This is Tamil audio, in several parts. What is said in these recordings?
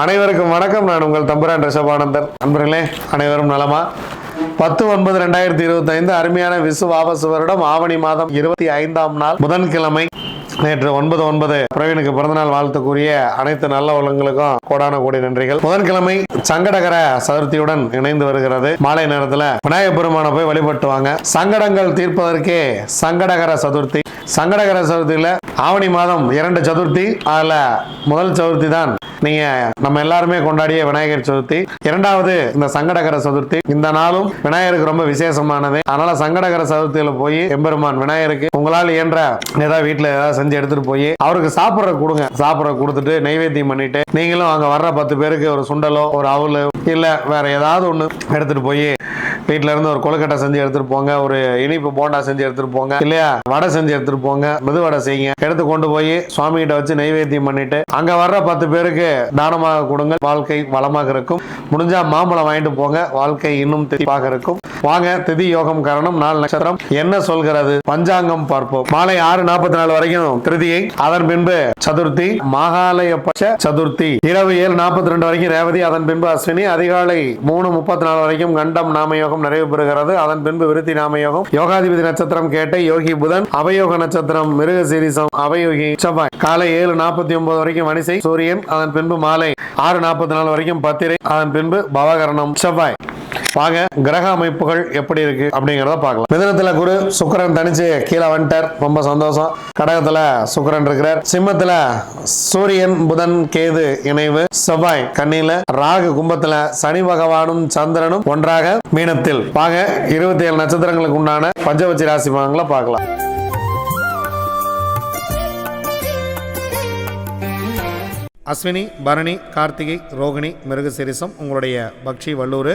அனைவருக்கும் வணக்கம். நான் உங்கள் தம்புரான் ரிஷபானந்தர் நண்பர்களே அனைவரும் நலமா? பத்து ஒன்பது ரெண்டாயிரத்தி இருபத்தி ஐந்து அருமையான விசுவாபசு வருடம். ஆவணி மாதம் இருபத்தி ஐந்தாம் நாள் புதன்கிழமை நேற்று ஒன்பது ஒன்பது. பிரவீனுக்கு பிறந்தநாள் வாழ்த்துக்குரிய அனைத்து நல்ல உள்ளங்களுக்கும் கோடான கோடி நன்றிகள். புதன்கிழமை சங்கடகர சதுர்த்தியுடன் இணைந்து வருகிறது. மாலை நேரத்தில் விநாயகப் பெருமானை போய் வழிபட்டுவாங்க சங்கடங்கள் தீர்ப்பதற்கே சங்கடகர சதுர்த்தி சங்கடகர சதுர்த்தியில் ஆவணி மாதம் இரண்டு சதுர்த்தி அதில் முதல் சதுர்த்தி தான். நீங்க நம்ம எல்லாருமே கொண்டாடிய விநாயகர் சதுர்த்தி. இரண்டாவது இந்த சங்கடகர சதுர்த்தி. இந்த நாளும் விநாயகருக்கு ரொம்ப விசேஷமானது. அதனால சங்கடகர சதுர்த்தியில போய் எம்பெருமான் விநாயகருக்கு உங்களால் இயன்ற ஏதாவது வீட்டுல ஏதாவது செஞ்சு எடுத்துட்டு போய் அவருக்கு சாப்பிட்ற கொடுங்க. சாப்பிட்ற கொடுத்துட்டு நைவேத்தியம் பண்ணிட்டு நீங்களும் அங்க வர்ற பத்து பேருக்கு ஒரு சுண்டலோ ஒரு அவலு இல்ல வேற ஏதாவது ஒண்ணு எடுத்துட்டு போய் வீட்ல இருந்து ஒரு கொழுக்கட்டை செஞ்சு எடுத்துட்டு போங்க ஒரு இனிப்பு போண்டா செஞ்சு எடுத்துட்டு போங்க இல்லையா? வடை செஞ்சு எடுத்துட்டு போங்க மிது வடை செய்யுங்க. எடுத்து கொண்டு போய் சுவாமி கிட்ட வச்சு நைவேத்தியம் பண்ணிட்டு அங்க வர்ற பத்து பேருக்கு தானமாக கொடுங்க வாழ்க்கை வளமாக இருக்கும். முடிஞ்சா மாம்பழம் வாங்கிட்டு போங்க. வாழ்க்கை இன்னும் தெளிவாக இருக்கும். வாங்க திதி யோகம் காரணம் நாலு நட்சத்திரம். என்ன சொல்கிறது? பஞ்சாங்கம் பார்ப்போம். மாலை ஆறு நாற்பத்தி நாலு வரைக்கும் திருதியை. அதன் பின்பு சதுர்த்தி. மகாலய பட்ச சதுர்த்தி. இரவு ஏழு நாற்பத்தி ரெண்டு வரைக்கும் ரேவதி அதன் பின்பு அஸ்வினி. அதிகாலை மூணு முப்பத்தி நாலு வரைக்கும் கண்டம் நாமயோகம் நிறைவு பெறுகிறது. அதன் பின்பு விருத்தி நாமயோகம் யோகாதிபதி நட்சத்திரம் கேட்ட யோகி புதன். அவயோக நட்சத்திரம் மிருக சீரிசம். அவயோகி செவ்வாய். காலை ஏழு நாற்பத்தி ஒன்பது வரைக்கும் வனிசை சூரியன் அதன் பின்பு மாலை ஆறு நாற்பத்தி நாலு வரைக்கும் பத்திரை. அதன் பின்பு பவகரணம். செவ்வாய். வாங்க கிரக அமைப்புகள் எப்படி இருக்கு அப்படிங்கிறத பார்க்கலாம். மிதனத்துல குரு சுக்கரன் தனிச்சு கீழே வந்துட்டார். ரொம்ப சந்தோஷம். கடகத்துல சுக்கரன் இருக்கிறார். சிம்மத்துல சூரியன் புதன் கேது இணைவு. செவ்வாய் கண்ணில ராகு கும்பத்துல சனி பகவானும் சந்திரனும் ஒன்றாக மீனத்தில். வாங்க இருபத்தி ஏழு நட்சத்திரங்களுக்கு உண்டான பஞ்சவச்சி ராசி பாகங்களை பார்க்கலாம். அஸ்வினி பரணி கார்த்திகை ரோகிணி மிருகசிரிசம் உங்களுடைய பக்ஷி வல்லூர்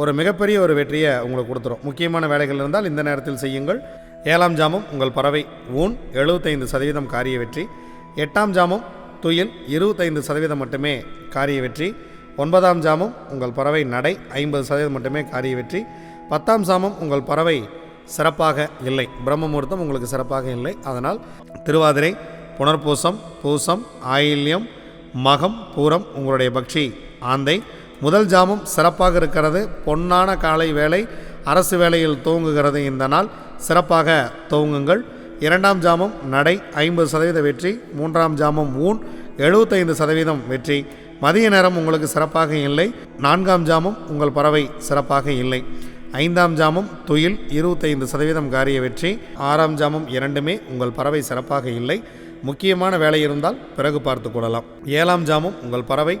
ஒரு மிகப்பெரிய ஒரு வெற்றியை உங்களுக்கு கொடுத்துரும். முக்கியமான வேலைகள் இருந்தால் இந்த நேரத்தில் செய்யுங்கள். ஏழாம் ஜாமம் உங்கள் பறவை ஊன் எழுபத்தைந்து சதவீதம் காரிய வெற்றி. எட்டாம் ஜாமம் துயில் இருபத்தைந்து சதவீதம் மட்டுமே காரிய வெற்றி. ஒன்பதாம் ஜாமம் உங்கள் பறவை நடை ஐம்பது சதவீதம் மட்டுமே காரிய வெற்றி. பத்தாம் ஜாமம் உங்கள் பறவை சிறப்பாக இல்லை. பிரம்ம முகூர்த்தம் உங்களுக்கு சிறப்பாக இல்லை. அதனால் திருவாதிரை புனர்பூசம் பூசம் ஆயில்யம் மகம் பூரம் உங்களுடைய பக்ஷி ஆந்தை முதல் ஜாமம் சிறப்பாக இருக்கிறது. பொன்னான காலை வேலை அரசு வேலையில் துவங்குகிறது இந்த நாள். சிறப்பாக துவங்குங்கள். இரண்டாம் ஜாமம் நடை ஐம்பது சதவீத வெற்றி. மூன்றாம் ஜாமம் ஊன் எழுபத்தைந்து சதவீதம் வெற்றி. மதிய நேரம் உங்களுக்கு சிறப்பாக இல்லை. நான்காம் ஜாமம் உங்கள் பறவை சிறப்பாக இல்லை. ஐந்தாம் ஜாமம் துயில் இருபத்தைந்து சதவீதம் காரிய வெற்றி. ஆறாம் ஜாமம் இரண்டுமே உங்கள் பறவை சிறப்பாக இல்லை. முக்கியமான வேலை இருந்தால் பிறகு பார்த்து கொள்ளலாம். ஏழாம் ஜாமம் உங்கள் பறவை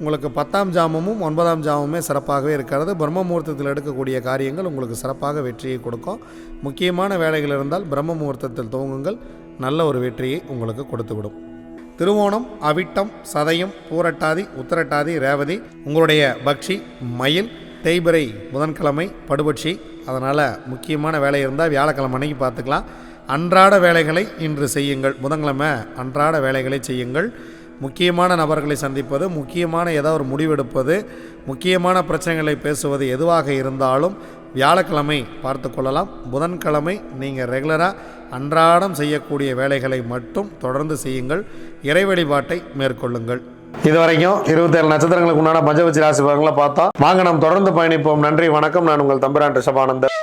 உங்களுக்கு பத்தாம் ஜாமமும் ஒன்பதாம் ஜாமமே சிறப்பாகவே இருக்கிறது. பிரம்ம முகூர்த்தத்தில் எடுக்கக்கூடிய காரியங்கள் உங்களுக்கு சிறப்பாக வெற்றியை கொடுக்கும். முக்கியமான வேலைகள் இருந்தால் பிரம்ம முகூர்த்தத்தில் துவங்குங்கள். நல்ல ஒரு வெற்றியை உங்களுக்கு கொடுத்துவிடும். திருவோணம் அவிட்டம் சதயம் பூரட்டாதி உத்தரட்டாதி ரேவதி உங்களுடைய பக்ஷி மயில் தேய்பிரை புதன்கிழமை படுபட்சி அதனால் முக்கியமான வேலை இருந்தால் வியாழக்கிழமை அன்னைக்கு பார்த்துக்கலாம். அன்றாட வேலைகளை இன்று செய்யுங்கள். புதன்கிழமை அன்றாட வேலைகளை செய்யுங்கள். முக்கியமான நபர்களை சந்திப்பது முக்கியமான ஏதோ ஒரு முடிவெடுப்பது முக்கியமான பிரச்சனைகளை பேசுவது எதுவாக இருந்தாலும் வியாழக்கிழமை பார்த்து கொள்ளலாம். புதன்கிழமை நீங்கள் ரெகுலராக அன்றாடம் செய்யக்கூடிய வேலைகளை மட்டும் தொடர்ந்து செய்யுங்கள். இறை வழிபாட்டை மேற்கொள்ளுங்கள். இதுவரைக்கும் இருபத்தேழு நட்சத்திரங்களுக்கு உண்டான பஞ்சவச்சி ராசி பலன்களை பார்த்தோம் வாங்க நாம் தொடர்ந்து பயணிப்போம். நன்றி வணக்கம். நான் உங்கள் தம்பிரான் ரிஷபானந்தர்